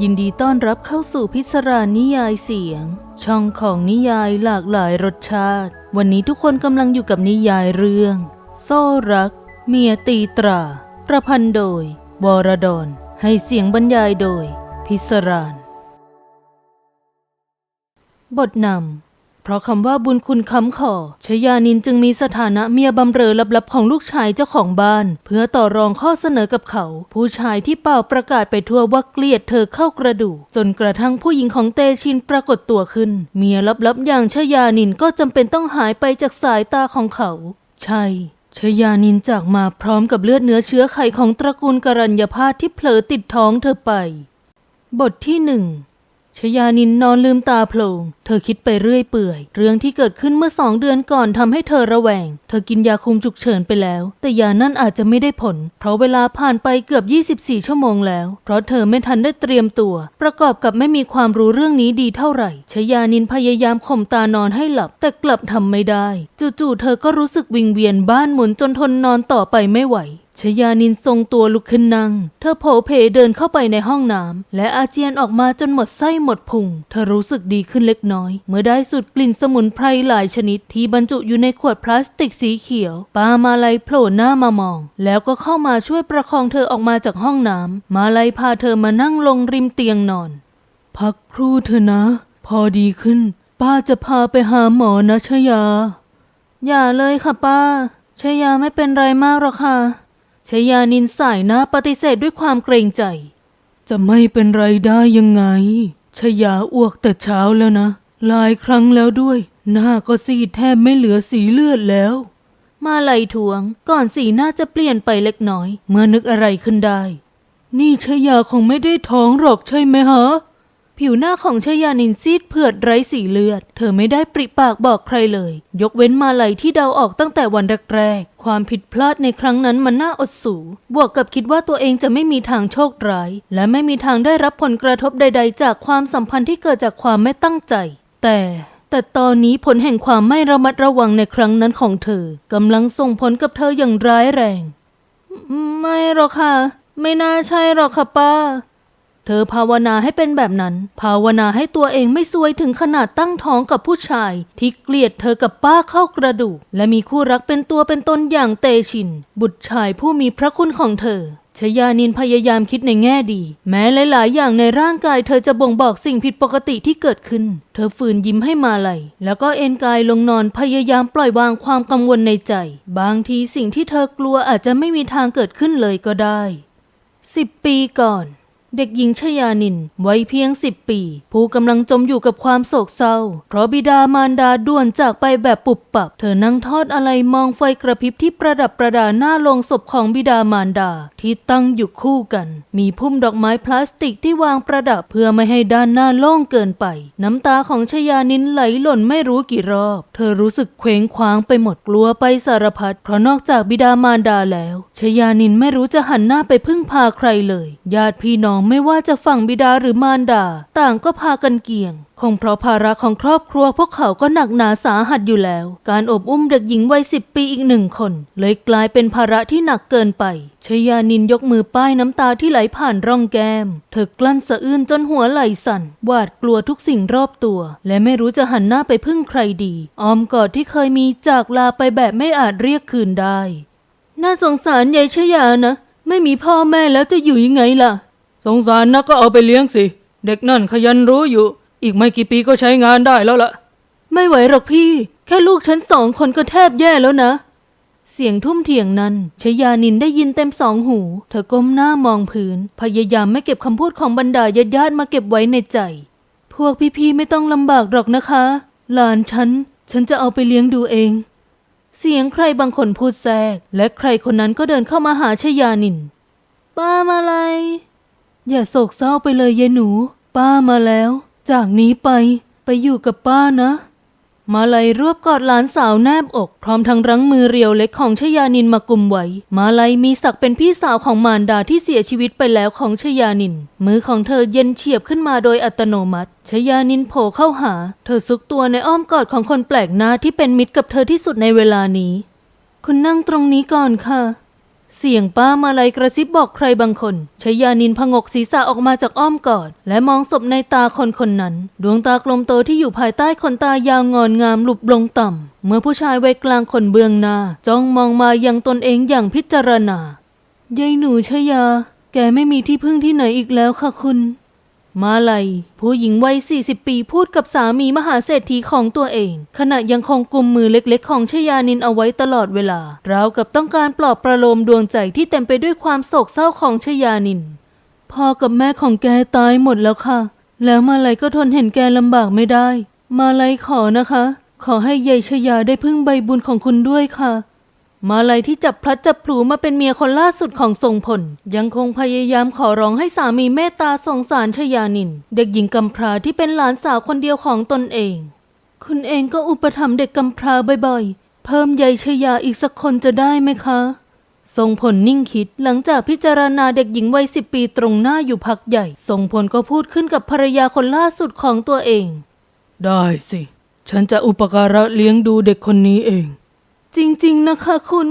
ยินดีต้อนรับเข้าสู่พิศรานิยายเสียง ช่องของนิยายหลากหลายรสชาติ วันนี้ทุกคนกำลังอยู่กับนิยายเรื่อง โซ่รัก เมียตีตรา ประพันธ์โดย วรดอนให้เสียงบรรยายโดย พิศรานบทนำ เพราะคำว่าบุญคุณค้ำขอชยานินจึงมีสถานะเมียบำเรอลับๆของลูกชายเจ้าของบ้าน เพื่อต่อรองข้อเสนอกับเขา ผู้ชายที่เป่าประกาศไปทั่วว่าเกลียดเธอเข้ากระดูกจนกระทั่งผู้หญิงของเตชินปรากฏตัวขึ้น เมียลับๆอย่างชยานินก็จำเป็นต้องหายไปจากสายตาของเขา ใช่ชยานินจากมาพร้อมกับเลือดเนื้อเชื้อไขของตระกูลกรัญญาพาที่เผลอติดท้องเธอไป บทที่หนึ่ง ชยานินนอนลืมตาโพลงเธอคิดไปเรื่อยเปื่อย เรื่องที่เกิดขึ้นเมื่อสองเดือนก่อนทำให้เธอระแวง เธอกินยาคุมฉุกเฉินไปแล้ว แต่ยานั่นอาจจะไม่ได้ผล เพราะเวลาผ่านไปเกือบ 24 ชั่วโมงแล้ว เพราะเธอไม่ทันได้เตรียมตัว ประกอบกับไม่มีความรู้เรื่องนี้ดีเท่าไหร่ชยานินพยายามข่มตานอนให้หลับ แต่กลับทำไม่ได้ จู่ๆเธอก็รู้สึกวิงเวียนบ้านหมุนจนทนนอนต่อไปไม่ไหวชยานินทรงตัวลุกขึ้นนั่ง เธอโผเพเดินเข้าไปในห้องน้ำและอาเจียนออกมาจนหมดไส้หมดพุง เธอรู้สึกดีขึ้นเล็กน้อย เมื่อได้สูดกลิ่นสมุนไพรหลายชนิดที่บรรจุอยู่ในขวดพลาสติกสีเขียว ปามาลัยโผล่หน้ามามอง แล้วก็เข้ามาช่วยประคองเธอออกมาจากห้องน้ำมาลัยพาเธอมานั่งลงริมเตียงนอน พักครู่เถอะนะ พอดีขึ้น ป้าจะพาไปหาหมอนะชยา อย่าเลยค่ะป้าชยาไม่เป็นไรมากหรอกค่ะ ชยานินสายหน้าปฏิเสธด้วยความเกรงใจ จะไม่เป็นไรได้ยังไง ชยาอ้วกแต่เช้าแล้วนะ หลายครั้งแล้วด้วย หน้าก็ซีดแทบไม่เหลือสีเลือดแล้ว มาไหลทวง ก่อนสีหน้าจะเปลี่ยนไปเล็กน้อย เมื่อนึกอะไรขึ้นได้ นี่ชยาคงไม่ได้ท้องหรอกใช่ไหมฮะ ผิวหน้าของชยานินซีดเผือดไร้สีเลือด เธอไม่ได้ปริปากบอกใครเลย ยกเว้นมาลัยที่เดาออกตั้งแต่วันแรกๆความผิดพลาดในครั้งนั้นมันน่าอดสูบวกกับคิดว่าตัวเองจะไม่มีทางโชคร้าย และไม่มีทางได้รับผลกระทบใด ๆ จากความสัมพันธ์ที่เกิดจากความไม่ตั้งใจ แต่แต่ตอนนี้ผลแห่งความไม่ระมัดระวังในครั้งนั้นของเธอกำลังส่งผลกับเธออย่างร้ายแรง ไม่หรอกค่ะ ไม่น่าใช่หรอกค่ะป้า เธอภาวนาให้เป็นแบบนั้น ภาวนาให้ตัวเองไม่ซวยถึงขนาดตั้งท้องกับผู้ชาย ที่เกลียดเธอกับป้าเข้ากระดูก และมีคู่รักเป็นตัวเป็นตนอย่างเตชิน บุตรชายผู้มีพระคุณของเธอชยานินพยายามคิดในแง่ดี แม้หลาย ๆ อย่างในร่างกายเธอจะบ่งบอกสิ่งผิดปกติที่เกิดขึ้น เธอฝืนยิ้มให้มาลัยแล้วก็เอนกายลงนอนพยายามปล่อยวางความกังวลในใจ บางทีสิ่งที่เธอกลัวอาจจะไม่มีทางเกิดขึ้นเลยก็ได้สิบปีก่อน เด็กหญิงชยานินวัยเพียงสิบปี ผู้กำลังจมอยู่กับความโศกเศร้า เพราะบิดามารดาด่วนจากไปแบบปุบปับ เธอนั่งทอดอะไรมองไฟกระพริบที่ประดับประดาหน้าโลงศพของบิดามารดา ที่ตั้งอยู่คู่กัน มีพุ่มดอกไม้พลาสติกที่วางประดับเพื่อไม่ให้ด้านหน้าโล่งเกินไป น้ำตาของชยานินไหลหล่นไม่รู้กี่รอบ เธอรู้สึกเคว้งคว้างไปหมดกลัวไปสารพัดเพราะนอกจากบิดามารดาแล้ว ชยานินไม่รู้จะหันหน้าไปพึ่งพาใครเลย ญาติพี่น้องไม่ว่าจะฝั่งบิดาหรือมารดา ต่างก็พากันเกี่ยง คงเพราะภาระของครอบครัวพวกเขาก็หนักหนาสาหัสอยู่แล้ว การอบอุ้มเด็กหญิงวัยสิบปีอีกหนึ่งคน เลยกลายเป็นภาระที่หนักเกินไปชยานินยกมือป้ายน้ำตาที่ไหลผ่านร่องแก้ม เธอกลั้นสะอื้นจนหัวไหลสั่นหวาดกลัวทุกสิ่งรอบตัว และไม่รู้จะหันหน้าไปพึ่งใครดีอ้อมกอดที่เคยมีจากลาไปแบบไม่อาจเรียกคืนได้ น่าสงสารยายชยานะไม่มีพ่อแม่แล้วจะอยู่ยังไงล่ะ สงสารนักก็เอาไปเลี้ยงสิ เด็กนั่นขยันรู้อยู่ อีกไม่กี่ปีก็ใช้งานได้แล้วล่ะ ไม่ไหวหรอกพี่ แค่ลูกฉันสองคนก็แทบแย่แล้วนะ เสียงทุ่มเถียงนั้นชยานินได้ยินเต็มสองหู เธอก้มหน้ามองพื้น พยายามไม่เก็บคำพูดของบรรดาญาติญาติมาเก็บไว้ในใจ พวกพี่ๆไม่ต้องลำบากหรอกนะคะ หลานฉัน ฉันจะเอาไปเลี้ยงดูเองเสียงใครบางคนพูดแทรก และใครคนนั้นก็เดินเข้ามาหาชยานิน ป้ามาลัย อย่าโศกเศร้าไปเลยยายหนู ป้ามาแล้ว จากนี้ไปไปอยู่กับป้านะ มาลัยรวบกอดหลานสาวแนบอก พร้อมทั้งรั้งมือเรียวเล็กของชยานินมากุมไว้ มาลัยมีศักดิ์เป็นพี่สาวของมารดาที่เสียชีวิตไปแล้วของชยานิน มือของเธอเย็นเฉียบขึ้นมาโดยอัตโนมัติ ชยานินโผล่เข้าหา เธอซุกตัวในอ้อมกอดของคนแปลกหน้าที่เป็นมิตรกับเธอที่สุดในเวลานี้ คุณนั่งตรงนี้ก่อนค่ะ เสียงป้ามาลัยกระซิบบอกใครบางคนชยานินพงกศีรษะออกมาจากอ้อมกอด และมองศพในตาคนคนนั้น ดวงตากลมโตที่อยู่ภายใต้ขนตายาวงอนงามหลุบลงต่ำ เมื่อผู้ชายวัยกลางคนเบื้องหน้า จ้องมองมายังตนเองอย่างพิจารณายายหนูชยา แกไม่มีที่พึ่งที่ไหนอีกแล้วค่ะคุณ มาลัย ผู้หญิงวัย 40 ปีพูดกับสามีมหาเศรษฐีของตัวเอง ขณะยังคงกุมมือเล็กๆ ของชยานินเอาไว้ตลอดเวลาราวกับต้องการปลอบประโลมดวงใจที่เต็มไปด้วยความโศกเศร้าของชยานินพ่อกับแม่ของแกตายหมดแล้วค่ะ แล้วมาลัยก็ทนเห็นแกลำบากไม่ได้ มาลัยขอนะคะ ขอให้ยายชยาได้พึ่งใบบุญของคุณด้วยค่ะ มาลัยที่จับพลัดจับผลูมาเป็นเมียคนล่าสุดของทรงพล ยังคงพยายามขอร้องให้สามีเมตตาสงสารชยานิน เด็กหญิงกำพร้าที่เป็นหลานสาวคนเดียวของตนเอง คุณเองก็อุปถัมภ์เด็กกำพร้าบ่อยๆ เพิ่มใยชยาอีกสักคนจะได้ไหมคะ ทรงพลนิ่งคิดหลังจากพิจารณาเด็กหญิงวัยสิบปีตรงหน้าอยู่พักใหญ่ ทรงพลก็พูดขึ้นกับภรรยาคนล่าสุดของตัวเอง ได้สิ ฉันจะอุปการะเลี้ยงดูเด็กคนนี้เอง จริง ๆ นะคะคุณ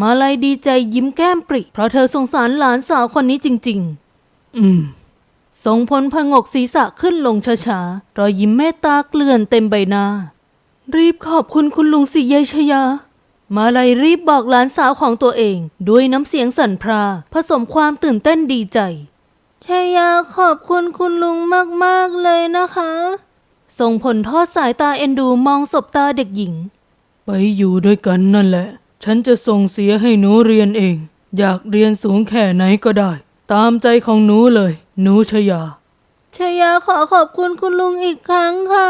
มาลัยดีใจยิ้มแก้มปริ เพราะเธอสงสารหลานสาวคนนี้จริงอืมๆทรงพลพงกศีรษะขึ้นลงช้าๆรอยยิ้มเมตตาเกลื่อนเต็มใบหน้า รีบขอบคุณคุณลุงสิยายชยา มาลัยรีบบอกหลานสาวของตัวเอง ด้วยน้ำเสียงสั่นพรา ผสมความตื่นเต้นดีใจชยาขอบคุณคุณลุงมาก ๆ เลยนะคะ ทรงพลทอดสายตาเอ็นดูมองศบตาเด็กหญิง ไปอยู่ด้วยกันนั่นแหละ ฉันจะส่งเสียให้หนูเรียนเอง อยากเรียนสูงแค่ไหนก็ได้ ตามใจของหนูเลย หนูชยา ชยาขอขอบคุณคุณลุงอีกครั้งค่ะ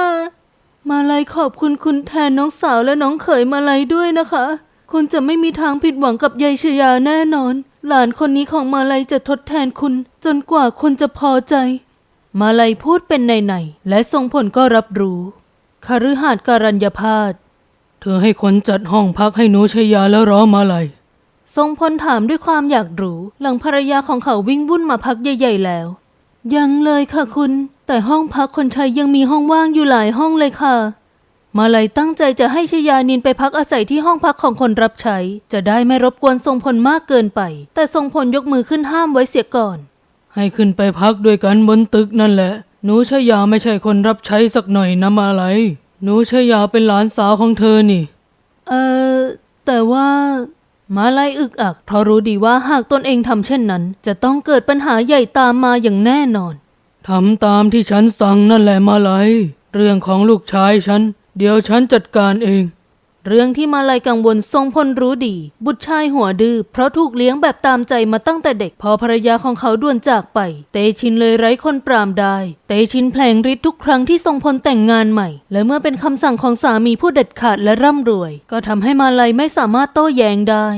มาลัยขอบคุณคุณแทนน้องสาวและน้องเขยมาลัยด้วยนะคะ คุณจะไม่มีทางผิดหวังกับยายชยาแน่นอน หลานคนนี้ของมาลัยจะทดแทนคุณ จนกว่าคุณจะพอใจ มาลัยพูดเป็นในๆและทรงผลก็รับรู้คฤหาสน์การัญญาพาส เธอให้คนจัดห้องพักให้หนูชยาแล้วเหรอมาลัยทรงพลถามด้วยความอยากรู้ หลังภรรยาของเขาวิ่งวุ่นมาพักใหญ่ ๆ แล้ว ยังเลยค่ะคุณ แต่ห้องพักคนใช้ยังมีห้องว่างอยู่หลายห้องเลยค่ะ มาลัยตั้งใจจะให้ชยานินไปพักอาศัยที่ห้องพักของคนรับใช้ จะได้ไม่รบกวนทรงพลมากเกินไป แต่ทรงพลยกมือขึ้นห้ามไว้เสียก่อน ให้ขึ้นไปพักด้วยกันบนตึกนั่นแหละ หนูชยาไม่ใช่คนรับใช้สักหน่อยนะมาลัย หนูชยาเป็นหลานสาวของเธอนี่ เออแต่ว่ามาลัยอึกอักเพราะรู้ดีว่าหากตนเองทำเช่นนั้น จะต้องเกิดปัญหาใหญ่ตามมาอย่างแน่นอนทำตามที่ฉันสั่งนั่นแหละมาลัยเรื่องของลูกชายฉัน เดี๋ยวฉันจัดการเอง เรื่องที่มาลัยกังวลทรงพลรู้ดี บุตรชายหัวดื้อเพราะถูกเลี้ยงแบบตามใจมาตั้งแต่เด็กพอภรรยาของเขาด่วนจากไป เตชินเลยไร้คนปรามได้ เตชินแผลงฤทธิ์ทุกครั้งที่ทรงพลแต่งงานใหม่ และเมื่อเป็นคำสั่งของสามีผู้เด็ดขาดและร่ำรวย ก็ทำให้มาลัยไม่สามารถโต้แย้งได้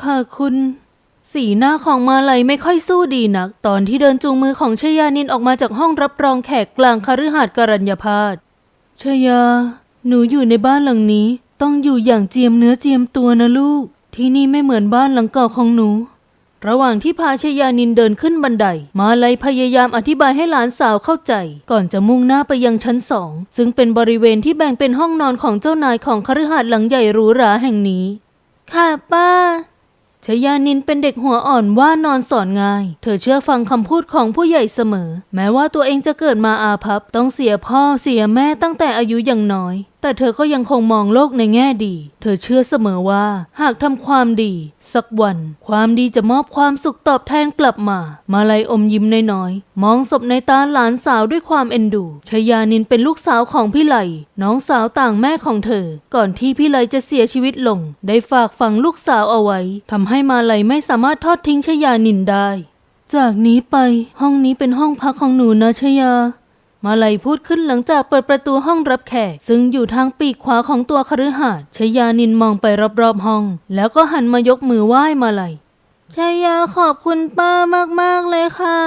ค่ะคุณสีหน้าของมาลัยไม่ค่อยสู้ดีนัก ตอนที่เดินจูงมือของชยานินออกมาจากห้องรับรองแขกกลางคฤหาสน์การัญญาพาสชยา หนูอยู่ในบ้านหลังนี้ ต้องอยู่อย่างเจียมเนื้อเจียมตัวนะลูก ที่นี่ไม่เหมือนบ้านหลังเก่าของหนู ระหว่างที่พาชยานินเดินขึ้นบันได มาลัยพยายามอธิบายให้หลานสาวเข้าใจ ก่อนจะมุ่งหน้าไปยังชั้นสอง ซึ่งเป็นบริเวณที่แบ่งเป็นห้องนอนของเจ้านายของคฤหาสน์หลังใหญ่หรูหราแห่งนี้ ค่ะป้าชยานินเป็นเด็กหัวอ่อนว่านอนสอนง่าย เธอเชื่อฟังคำพูดของผู้ใหญ่เสมอ แม้ว่าตัวเองจะเกิดมาอาภัพ ต้องเสียพ่อเสียแม่ตั้งแต่อายุยังน้อย แต่เธอก็ยังคงมองโลกในแง่ดี เธอเชื่อเสมอว่า หากทำความดี สักวัน ความดีจะมอบความสุขตอบแทนกลับมา มาลัยอมยิ้มน้อยๆ มองศพในตาหลานสาวด้วยความเอ็นดู ชยานินเป็นลูกสาวของพี่ไหล น้องสาวต่างแม่ของเธอ ก่อนที่พี่ไหลจะเสียชีวิตลง ได้ฝากฝังลูกสาวเอาไว้ทำให้มาลัยไม่สามารถทอดทิ้งชยานินได้ จากนี้ไป ห้องนี้เป็นห้องพักของหนูนะชยา มาลัยพูดขึ้นหลังจากเปิดประตูห้องรับแขก ซึ่งอยู่ทางปีกขวาของตัวคฤหาสน์ชยานินมองไปรอบๆห้อง แล้วก็หันมายกมือไหว้มาลัยชยาขอบคุณป้ามากๆเลยค่ะ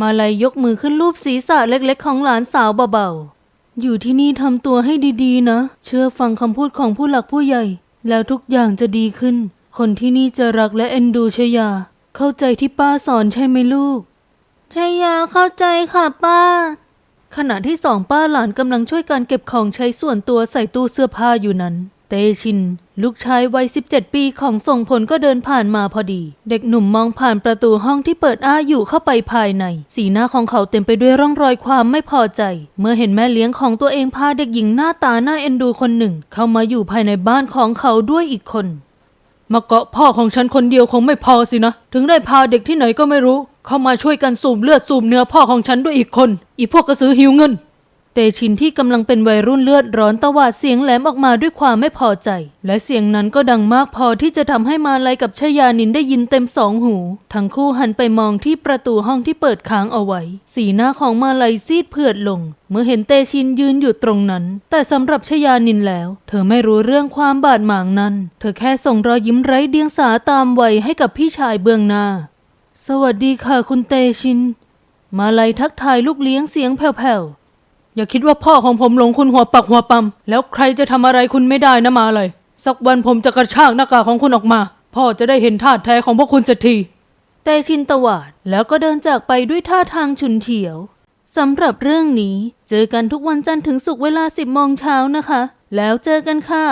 มาลัยยกมือขึ้นรูปศีรษะเล็กๆ ของหลานสาวเบาๆ อยู่ที่นี่ทำตัวให้ดีๆ นะ เชื่อฟังคำพูดของผู้หลักผู้ใหญ่ แล้วทุกอย่างจะดีขึ้น คนที่นี่จะรักและเอ็นดูชยา เข้าใจที่ป้าสอนใช่ไหมลูกชยาเข้าใจค่ะป้า ขณะที่สองป้าหลานกำลังช่วยกันเก็บของใช้ส่วนตัวใส่ตู้เสื้อผ้าอยู่นั้น เตชิน ลูกชายวัย 17 ปีของส่งผลก็เดินผ่านมาพอดี เด็กหนุ่มมองผ่านประตูห้องที่เปิดอ้าอยู่เข้าไปภายใน สีหน้าของเขาเต็มไปด้วยร่องรอยความไม่พอใจ เมื่อเห็นแม่เลี้ยงของตัวเองพาเด็กหญิงหน้าตาน่าเอ็นดูคนหนึ่ง เข้ามาอยู่ภายในบ้านของเขาด้วยอีกคน มาเกาะพ่อของฉันคนเดียวคงไม่พอสินะ ถึงได้พาเด็กที่ไหนก็ไม่รู้ เข้ามาช่วยกันสูบเลือดสูบเนื้อพ่อของฉันด้วยอีกคน อีพวกกระสือหิวเงิน เตชินที่กำลังเป็นวัยรุ่นเลือดร้อนตวาดเสียงแหลมออกมาด้วยความไม่พอใจ และเสียงนั้นก็ดังมากพอที่จะทำให้มาลัยกับชยานินได้ยินเต็มสองหู ทั้งคู่หันไปมองที่ประตูห้องที่เปิดค้างเอาไว้ สีหน้าของมาลัยซีดเผือดลง เมื่อเห็นเตชินยืนอยู่ตรงนั้น แต่สำหรับชยานินแล้ว เธอไม่รู้เรื่องความบาดหมางนั้น เธอแค่ส่งรอยยิ้มไร้เดียงสาตามวัยให้กับพี่ชายเบื้องหน้า สวัสดีค่ะคุณเตชิน มาลัยทักทายลูกเลี้ยงเสียงแผ่วๆ อย่าคิดว่าพ่อของผมหลงคุณหัวปักหัวปั๊มแล้วใครจะทำอะไรคุณไม่ได้นะมาเลย สักวันผมจะกระชากหน้ากากของคุณออกมา พ่อจะได้เห็นท่าแท้ของพวกคุณเสียทีแต่ชินตวาดแล้วก็เดินจากไปด้วยท่าทางฉุนเฉียวสำหรับเรื่องนี้ เจอกันทุกวันจันทร์ถึงศุกร์เวลา 10โมงเช้านะคะ แล้วเจอกันค่ะ